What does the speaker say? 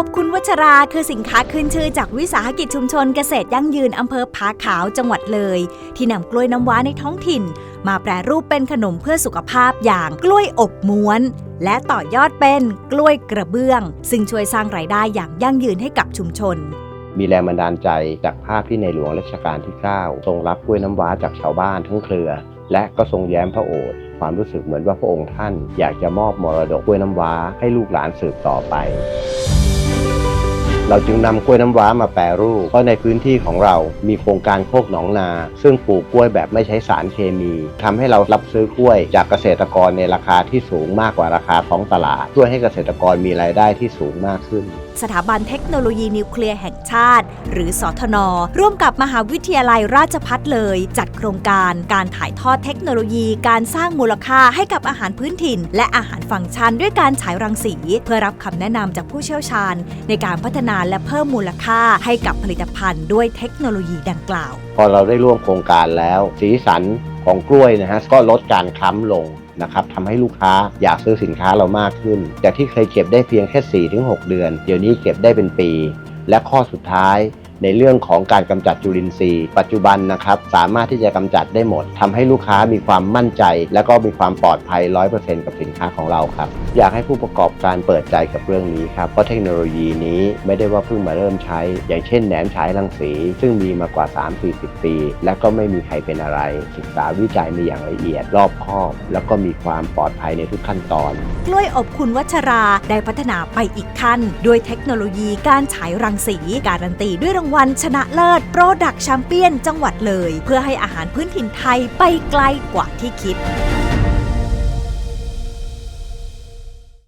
อบคุณวัชราคือสินค้าขึ้นชื่อจากวิสาหกิจชุมชนเกษตรยั่งยืนอำเภอผาขาวจังหวัดเลย ที่นำกล้วยน้ำว้าในท้องถิ่น มาแปรรูปเป็นขนมเพื่อสุขภาพอย่างกล้วยอบม้วน และต่อยอดเป็นกล้วยกระเบื้อง ซึ่งช่วยสร้างรายได้อย่างยั่งยืนให้กับชุมชนมีแรงบันดาลใจจากภาพที่ในหลวงรัชกาลที่ 9 ทรงรับกล้วยน้ำว้าจากชาวบ้านทั้งเครือ และก็ทรงแย้มพระโอษฐ์ความรู้สึกเหมือนว่าพระองค์ท่าน อยากจะมอบมรดกกล้วยน้ำว้าให้ลูกหลานสืบต่อไป เราจึงนำกล้วยน้ำว้ามาแปรรูป เพราะในพื้นที่ของเรามีโครงการโคกหนองนา ซึ่งปลูกกล้วยแบบไม่ใช้สารเคมีทำให้เรารับซื้อกล้วยจากเกษตรกรในราคาที่สูงมากกว่าราคาท้องตลาดช่วยให้เกษตรกรมีรายได้ที่สูงมากขึ้นสถาบันเทคโนโลยีนิวเคลียร์แห่งชาติ หรือสทน ร่วมกับมหาวิทยาลัยราชพัฒเลย จัดโครงการการถ่ายทอดเทคโนโลยี การสร้างมูลค่าให้กับอาหารพื้นถิ่น และอาหารฟังก์ชันด้วยการฉายรังสี เพื่อรับคำแนะนำจากผู้เชี่ยวชาญ ในการพัฒนาและเพิ่มมูลค่าให้กับผลิตภัณฑ์ด้วยเทคโนโลยีดังกล่าว พอเราได้ร่วมโครงการแล้ว สีสัน ของกล้วยนะฮะก็ลดการคล้ำลงนะครับทำให้ลูกค้าอยากซื้อสินค้าเรามากขึ้น จากที่เคยเก็บได้เพียงแค่4-6 เดือน เดี๋ยวนี้เก็บได้เป็นปี และข้อสุดท้ายในเรื่องของการกำจัดจุลินทรีย์ ปัจจุบันนะครับสามารถที่จะกำจัดได้หมดทำให้ลูกค้ามีความมั่นใจ และก็มีความปลอดภัย 100%กับสินค้าของเราครับอยากให้ผู้ประกอบการเปิดใจกับเรื่องนี้ครับเพราะเทคโนโลยีนี้ไม่ได้ว่าเพิ่งมาเริ่มใช้ อย่างเช่นแหนมฉายรังสี ซึ่งมีมากว่า 3-40 ปี และก็ไม่มีใครเป็นอะไร ศึกษาวิจัยมาอย่างละเอียดรอบคอบ แล้วก็มีความปลอดภัยในทุกขั้นตอน กล้วยอบคุณวัชราได้พัฒนาไปอีกขั้น ด้วยเทคโนโลยีการฉายรังสี การันตีด้วยรางวัลชนะเลิศโปรดักแชมเปี้ยนจังหวัดเลย เพื่อให้อาหารพื้นถิ่นไทยไปไกลกว่าที่คิด